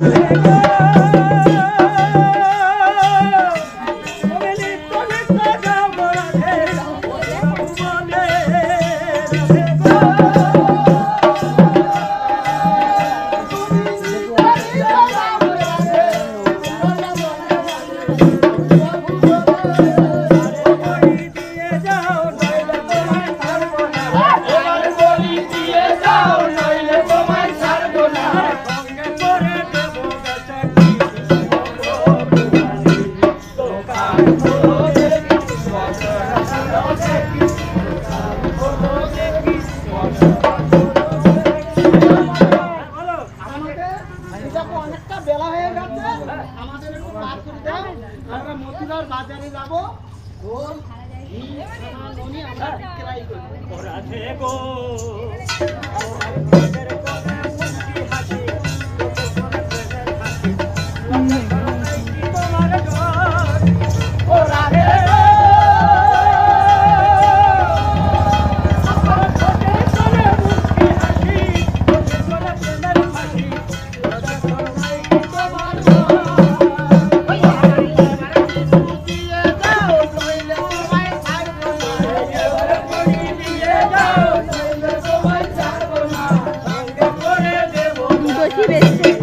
Hey. বেলা হয়ে গেছে আমাদের একটু পার করে দাও আমরা মতিলার বাজারে যাব। আমরা বিক্রয় nasip etsin.